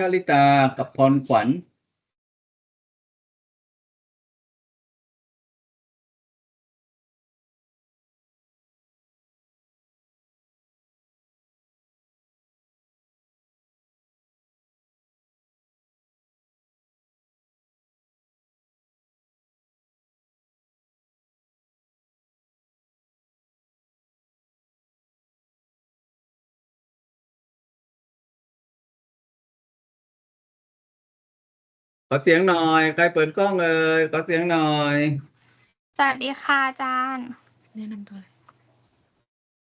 ชลิตากับพรขวัญ ขอเสียงหน่อย ใครเปิดกล้องเอ่ยขอเสียงหน่อย สวัสดีค่ะอาจารย์ แนะนำตัวเลย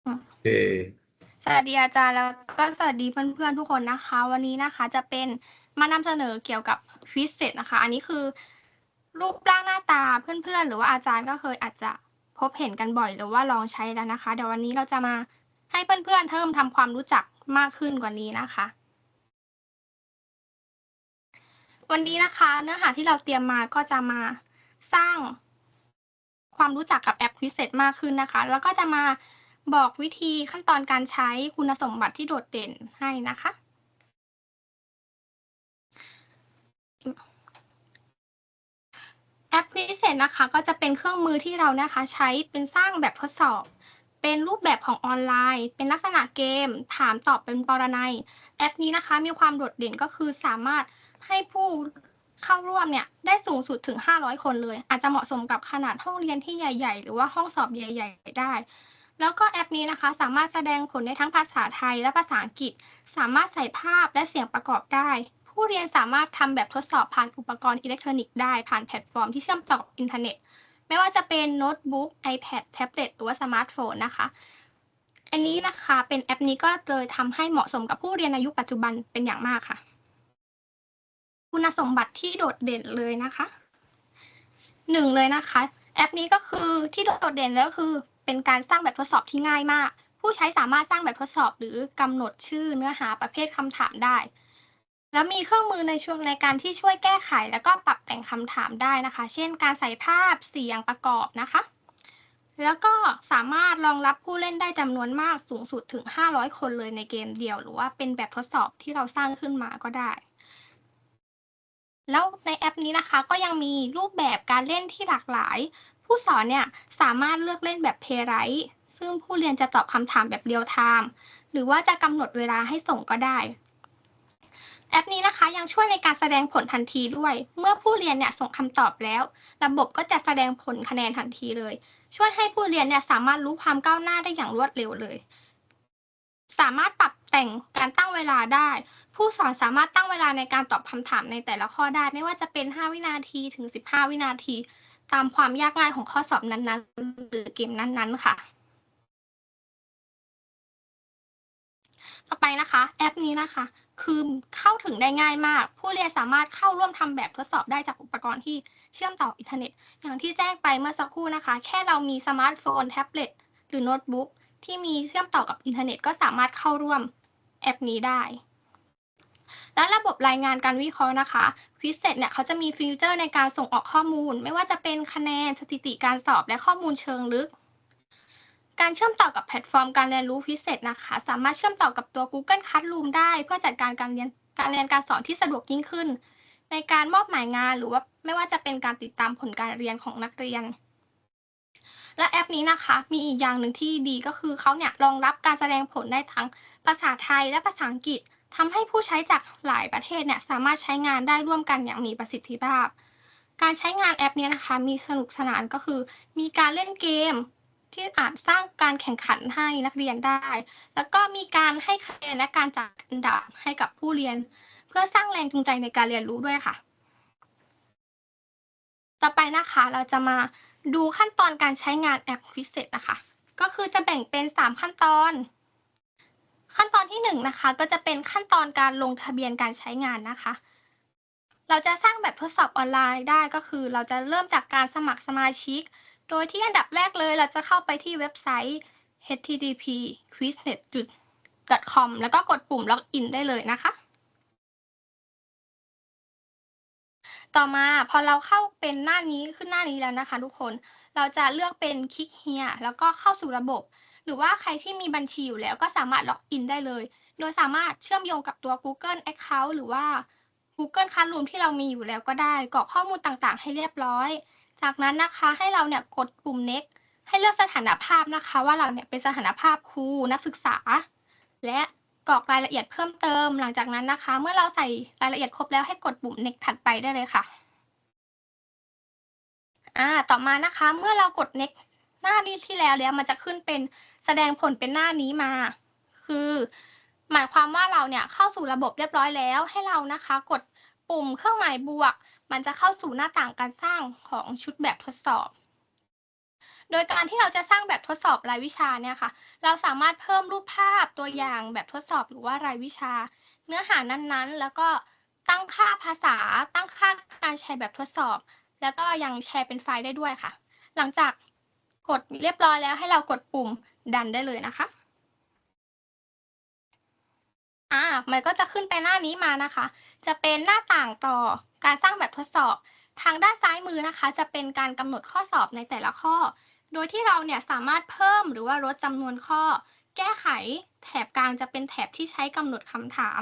โอเค สวัสดีอาจารย์แล้วก็สวัสดีเพื่อนๆทุกคนนะคะ วันนี้นะคะจะเป็นมานำเสนอเกี่ยวกับควิสเซตนะคะ อันนี้คือ รูปร่างหน้าตาเพื่อนๆ หรือว่าอาจารย์ก็เคยอาจจะพบเห็นกันบ่อยหรือว่าลองใช้แล้วนะคะ เดี๋ยววันนี้เราจะมาให้เพื่อนๆเพิ่มทำความรู้จักมากขึ้นกว่านี้นะคะ วันนี้นะคะ เนื้อหาที่เราเตรียมมาก็จะมาสร้างความรู้จักกับแอป Quizlet มากขึ้นนะคะ แล้วก็จะมาบอกวิธีขั้นตอนการใช้คุณสมบัติที่โดดเด่นให้นะคะ แอป Quizlet นะคะ ก็จะเป็นเครื่องมือที่เรานะคะ ใช้เป็นสร้างแบบทดสอบ เป็นรูปแบบของออนไลน์ เป็นลักษณะเกม ถามตอบเป็นปรนัย แอปนี้นะคะ มีความโดดเด่นก็คือสามารถ ให้ผู้เข้าร่วมเนี่ยได้สูงสุดถึง 500 คนเลย อาจจะเหมาะสมกับขนาดห้องเรียนที่ใหญ่ ๆ หรือว่าห้องสอบใหญ่ ๆ ได้ แล้วก็แอปนี้นะคะ สามารถแสดงผลได้ทั้งภาษาไทยและภาษาอังกฤษ สามารถใส่ภาพและเสียงประกอบได้ ผู้เรียนสามารถทำแบบทดสอบผ่านอุปกรณ์อิเล็กทรอนิกส์ได้ผ่านแพลตฟอร์มที่เชื่อมต่อกับอินเทอร์เน็ต ไม่ว่าจะเป็นโน้ตบุ๊ก iPad แท็บเล็ตหรือว่าสมาร์ทโฟนนะคะอันนี้นะคะเป็นแอปนี้ก็เลยทำให้เหมาะสมกับผู้เรียนในยุคปัจจุบันเป็นอย่างมากค่ะ คุณสมบัติที่โดดเด่นเลยนะคะหนึ่งเลยนะคะ แอปนี้ก็คือที่โดดเด่นแล้วคือเป็นการสร้างแบบทดสอบที่ง่ายมาก ผู้ใช้สามารถสร้างแบบทดสอบหรือกำหนดชื่อเนื้อหาประเภทคำถามได้ แล้วมีเครื่องมือในช่วงในการที่ช่วยแก้ไข แล้วก็ปรับแต่งคำถามได้นะคะ เช่น การใส่ภาพเสียงประกอบนะคะ แล้วก็สามารถรองรับผู้เล่นได้จำนวนมากสูงสุดถึง 500 คนเลยในเกมเดียว หรือว่าเป็นแบบทดสอบที่เราสร้างขึ้นมาก็ได้ แล้วในแอปนี้นะคะก็ยังมีรูปแบบการเล่นที่หลากหลาย ผู้สอนเนี่ยสามารถเลือกเล่นแบบเพย์ไรท์ซึ่งผู้เรียนจะตอบคำถามแบบเรียลไทม์หรือว่าจะกำหนดเวลาให้ส่งก็ได้ แอปนี้นะคะยังช่วยในการแสดงผลทันทีด้วย เมื่อผู้เรียนเนี่ยส่งคำตอบแล้ว ระบบก็จะแสดงผลคะแนนทันทีเลย ช่วยให้ผู้เรียนเนี่ยสามารถรู้ความก้าวหน้าได้อย่างรวดเร็วเลย สามารถปรับแต่งการตั้งเวลาได้ ผู้สอนสามารถตั้งเวลาในการตอบคำถามในแต่ละข้อได้ ไม่ว่าจะเป็น 5 วินาทีถึง 15 วินาที ตามความยากง่ายของข้อสอบนั้นๆ หรือเกมนั้นๆ ค่ะ ต่อไปนะคะ แอปนี้นะคะ คือเข้าถึงได้ง่ายมาก ผู้เรียนสามารถเข้าร่วมทำแบบทดสอบได้จากอุปกรณ์ที่เชื่อมต่ออินเทอร์เน็ต อย่างที่แจ้งไปเมื่อสักครู่นะคะ แค่เรามีสมาร์ทโฟน แท็บเล็ต หรือโน้ตบุ๊กที่มีเชื่อมต่อกับอินเทอร์เน็ต ก็สามารถเข้าร่วมแอปนี้ได้ และระบบรายงานการวิเคราะห์นะคะ Quizlet เนี่ยเขาจะมีฟีเจอร์ในการส่งออกข้อมูล ไม่ว่าจะเป็นคะแนนสถิติการสอบและข้อมูลเชิงลึก การเชื่อมต่อกับแพลตฟอร์มการเรียนรู้ Quizlet นะคะ สามารถเชื่อมต่อกับตัว Google Classroom ได้ เพื่อจัดการการเรียนการเรียนการสอนที่สะดวกยิ่งขึ้น ในการมอบหมายงานหรือว่าไม่ว่าจะเป็นการติดตามผลการเรียนของนักเรียนและแอปนี้นะคะ มีอีกอย่างหนึ่งที่ดีก็คือเขาเนี่ยรองรับการแสดงผลได้ทั้งภาษาไทยและภาษาอังกฤษ ทำให้ผู้ใช้จากหลายประเทศเนี่ยสามารถใช้งานได้ร่วมกันอย่างมีประสิทธิภาพ การใช้งานแอปนี้นะคะ มีสนุกสนานก็คือ มีการเล่นเกมที่อาจสร้างการแข่งขันให้นักเรียนได้ แล้วก็มีการให้คะแนนและการจัดอันดับให้กับผู้เรียน เพื่อสร้างแรงจูงใจในการเรียนรู้ด้วยค่ะ ต่อไปนะคะเราจะมาดูขั้นตอนการใช้งานแอป Quizlet นะคะ ก็คือจะแบ่งเป็น 3 ขั้นตอน ขั้นตอนที่1นะคะก็จะเป็นขั้นตอนการลงทะเบียนการใช้งานนะคะ เราจะสร้างแบบทดสอบออนไลน์ได้ก็คือ เราจะเริ่มจากการสมัครสมาชิก โดยที่อันดับแรกเลยเราจะเข้าไปที่เว็บไซต์ http quizlet com แล้วก็กดปุ่ม login ได้เลยนะคะ ต่อมาพอเราเข้าเป็นหน้านี้ขึ้นหน้านี้แล้วนะคะ ทุกคน เราจะเลือกเป็นคลิก here แล้วก็เข้าสู่ระบบ หรือว่าใครที่มีบัญชีอยู่แล้วก็สามารถล็อกอินได้เลย โดยสามารถเชื่อมโยงกับตัว Google Account หรือว่า Google Classroom ที่เรามีอยู่แล้วก็ได้กรอกข้อมูลต่างๆ ให้เรียบร้อย จากนั้นนะคะให้เราเนี่ยกดปุ่ม next ให้เลือกสถานภาพนะคะ ว่าเราเนี่ยเป็นสถานภาพครูนักศึกษา และกรอกรายละเอียดเพิ่มเติม หลังจากนั้นนะคะ เมื่อเราใส่รายละเอียดครบแล้วให้กดปุ่ม next ถัดไปได้เลยค่ะอ่าต่อมานะคะ เมื่อเรากด next หน้านี้ที่แล้วแล้วมันจะขึ้นเป็นแสดงผลเป็นหน้านี้มา คือ หมายความว่าเราเนี่ยเข้าสู่ระบบเรียบร้อยแล้วให้เรานะคะ กดปุ่มเครื่องหมายบวก มันจะเข้าสู่หน้าต่างการสร้างของชุดแบบทดสอบ โดยการที่เราจะสร้างแบบทดสอบรายวิชาเนี่ยค่ะ เราสามารถเพิ่มรูปภาพตัวอย่างแบบทดสอบหรือว่ารายวิชา เนื้อหานั้นๆ แล้วก็ตั้งค่าภาษา ตั้งค่าการแชร์แบบทดสอบ แล้วก็ยังแชร์เป็นไฟล์ได้ด้วยค่ะ หลังจาก กดเรียบร้อยแล้วให้เรากดปุ่มดันได้เลยนะคะอ่ามันก็จะขึ้นไปหน้านี้มานะคะ จะเป็นหน้าต่างต่อการสร้างแบบทดสอบ ทางด้านซ้ายมือนะคะ จะเป็นการกำหนดข้อสอบในแต่ละข้อ โดยที่เราเนี่ยสามารถเพิ่มหรือว่าลดจำนวนข้อ แก้ไข แถบกลางจะเป็นแถบที่ใช้กำหนดคำถาม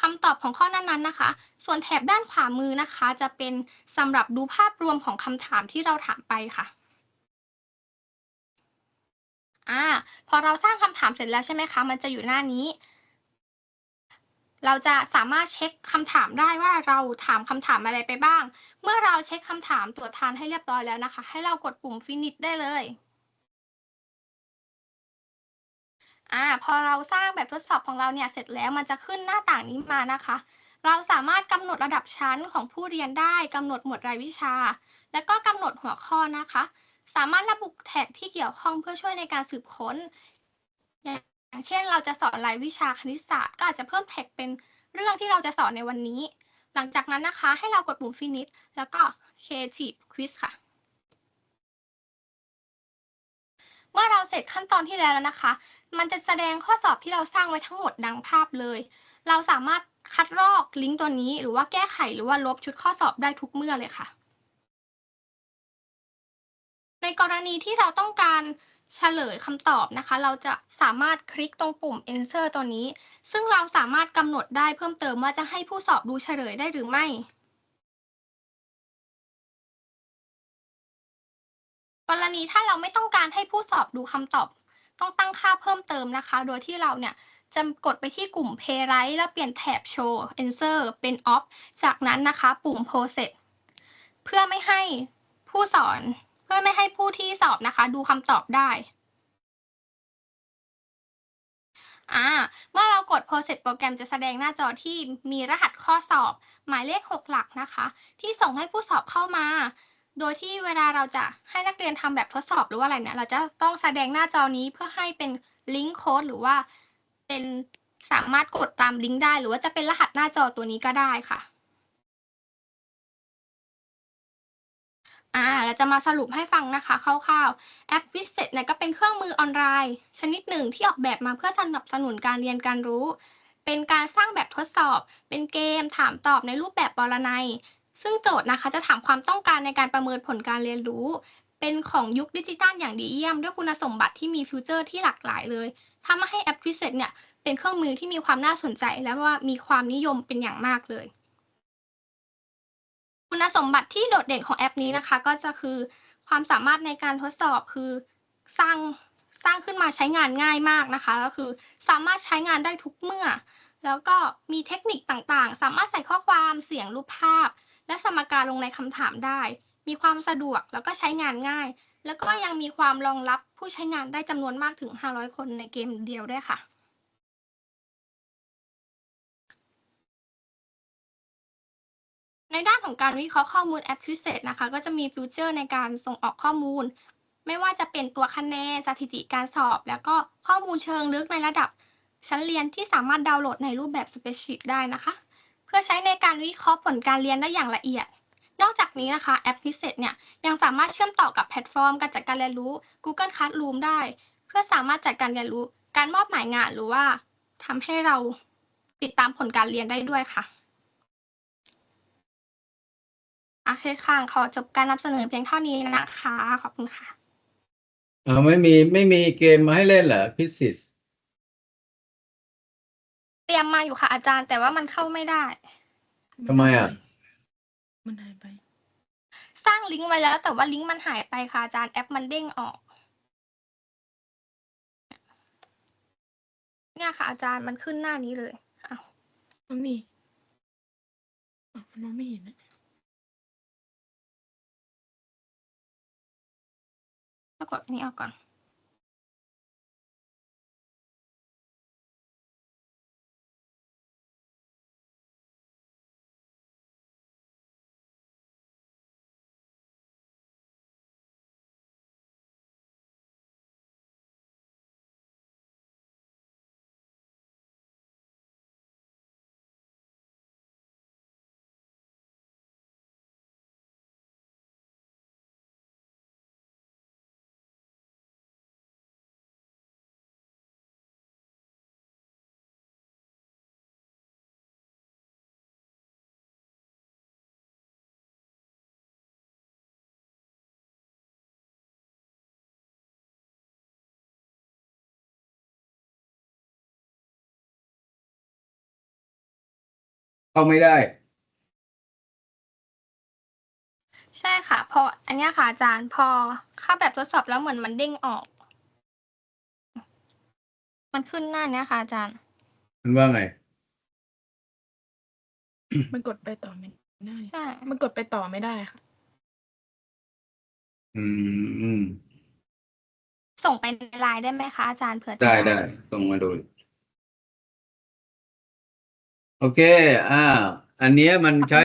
คำตอบของข้อนั้นๆนะคะ ส่วนแถบด้านขวามือนะคะ จะเป็นสำหรับดูภาพรวมของคำถามที่เราถามไปค่ะ อ่า พอเราสร้างคำถามเสร็จแล้วใช่ไหมคะ มันจะอยู่หน้านี้ เราจะสามารถเช็คคำถามได้ว่าเราถามคำถามอะไรไปบ้าง เมื่อเราเช็คคำถามตรวจทานให้เรียบร้อยแล้วนะคะ ให้เรากดปุ่ม finish ได้เลยอ่าพอเราสร้างแบบทดสอบของเราเนี่ยเสร็จแล้วมันจะขึ้นหน้าต่างนี้มานะคะ เราสามารถกำหนดระดับชั้นของผู้เรียนได้กำหนดหมวดรายวิชา และก็กำหนดหัวข้อนะคะ สามารถระบุแท็กที่เกี่ยวข้องเพื่อช่วยในการสืบค้น อย่างเช่นเราจะสอนรายวิชาคณิตศาสตร์ ก็อาจจะเพิ่มแท็กเป็นเรื่องที่เราจะสอนในวันนี้ หลังจากนั้นนะคะ ให้เรากดปุ่ม finish แล้วก็ creative quiz ค่ะ เมื่อเราเสร็จขั้นตอนที่แล้วแล้วนะคะ มันจะแสดงข้อสอบที่เราสร้างไว้ทั้งหมดดังภาพเลย เราสามารถคัดลอกลิงก์ตัวนี้ หรือว่าแก้ไขหรือว่าลบชุดข้อสอบได้ทุกเมื่อเลยค่ะ ในกรณีที่เราต้องการเฉลยคำตอบนะคะ เราจะสามารถคลิกตรงปุ่ม Enter ตัวนี้ ซึ่งเราสามารถกำหนดได้เพิ่มเติมว่าจะให้ผู้สอบดูเฉลยได้หรือไม่กรณีถ้าเราไม่ต้องการให้ผู้สอบดูคำตอบ ต้องตั้งค่าเพิ่มเติมนะคะ โดยที่เราเนี่ยจะกดไปที่กลุ่ม p a y r i g h t แล้วเปลี่ยนแถบ Show Answer เป็น Off จากนั้นนะคะ ปุ่ม Process เพื่อไม่ให้ผู้สอน พื่อไม่ให้ผู้ที่สอบนะคะ ดูคำตอบได้อ่าเมื่อเรากด Process โปรแกรมจะแสดงหน้าจอที่มีรหัสข้อสอบ หมายเลข 6 หลักนะคะ ที่ส่งให้ผู้สอบเข้ามา โดยที่เวลาเราจะให้นักเรียนทำแบบทดสอบหรือว่าอะไรเนี่ย เราจะต้องแสดงหน้าจอนี้เพื่อให้เป็นลิงก์โค้ดหรือว่าเป็นสามารถกดตามลิงก์ได้ หรือว่าจะเป็นรหัสหน้าจอตัวนี้ก็ได้ค่ะ อ่าเราจะมาสรุปให้ฟังนะคะคร่าวๆ แอป w i z e t เนี่ยก็เป็นเครื่องมือออนไลน์ ชนิดหนึ่งที่ออกแบบมาเพื่อสนับสนุนการเรียนการรู้ เป็นการสร้างแบบทดสอบ เป็นเกม ถามตอบในรูปแบบปรนัย ซึ่งโจทย์นะคะจะถามความต้องการในการประเมินผลการเรียนรู้ เป็นของยุคดิจิตัลอย่างดีเยี่ยม ด้วยคุณสมบัติที่มีฟิวเจอร์ที่หลากหลายเลยทำให้แอป w i z e t เนี่ยเป็นเครื่องมือที่มีความน่าสนใจ และว่ามีความนิยมเป็นอย่างมากเลย คุณสมบัติที่โดดเด่นของแอปนี้นะคะ ก็จะคือความสามารถในการทดสอบคือสร้างสร้างขึ้นมาใช้งานง่ายมากนะคะแล้วคือสามารถใช้งานได้ทุกเมื่อ แล้วก็มีเทคนิคต่างๆ สามารถใส่ข้อความเสียงรูปภาพ และสมการลงในคำถามได้ มีความสะดวกแล้วก็ใช้งานง่าย แล้วก็ยังมีความรองรับผู้ใช้งานได้จำนวนมากถึง 500 คนในเกมเดียวด้วยค่ะ ในด้านของการวิเคราะห์ข้อมูลแอป q u i z e นะคะก็จะมีฟิวเจอร์ในการส่งออกข้อมูล ไม่ว่าจะเป็นตัวคะแนนสถิติการสอบ แล้วก็ข้อมูลเชิงลึกในระดับชั้นเรียนที่สามารถดาวน์โหลดในรูปแบบสเปซชีตได้นะคะ เพื่อใช้ในการวิเคราะห์ผลการเรียนได้อย่างละเอียด นอกจากนี้นะคะแอป q u i z e t เนี่ยยังสามารถเชื่อมต่อกับแพลตฟอร์ม การจัดการเรียนรู้ Google Classroom ได้ เพื่อสามารถจัดการเรียนรู้ การมอบหมายงานหรือว่าทำให้เราติดตามผลการเรียนได้ด้วยค่ะ โอเคค่ะ ขอจบการนำเสนอเพียงเท่านี้นะคะ ขอบคุณค่ะอ่าไม่มีไม่มีเกมมาให้เล่นเหรอพิสิสรียมมาอยู่ค่ะอาจารย์ แต่ว่ามันเข้าไม่ได้ ทำไมอะ มันหายไป สร้างลิงก์ไว้แล้ว แต่ว่าลิงก์มันหายไปค่ะอาจารย์แอปมันเด้งออก เนี่ยค่ะ อาจารย์มันขึ้นหน้านี้เลยอ้าวมันนี่อ้าวมันมองไม่เห็นอะ ก็กดอันนี้ออกก่อน เข้าไม่ได้ ใช่ค่ะ พอ อันเนี้ยค่ะอาจารย์พอเข้าแบบทดสอบแล้วเหมือนมันเด้งออก มันขึ้นหน้าเนี้ยค่ะอาจารย์ มันว่าไง มันกดไปต่อไม่ได้ ใช่ มันกดไปต่อไม่ได้ค่ะ อืมอืมส่งไปในไลน์ได้ไหมคะอาจารย์เผื่อจะได้ได้ส่งมาดู โอเค อ่า อันเนี้ยมันใช้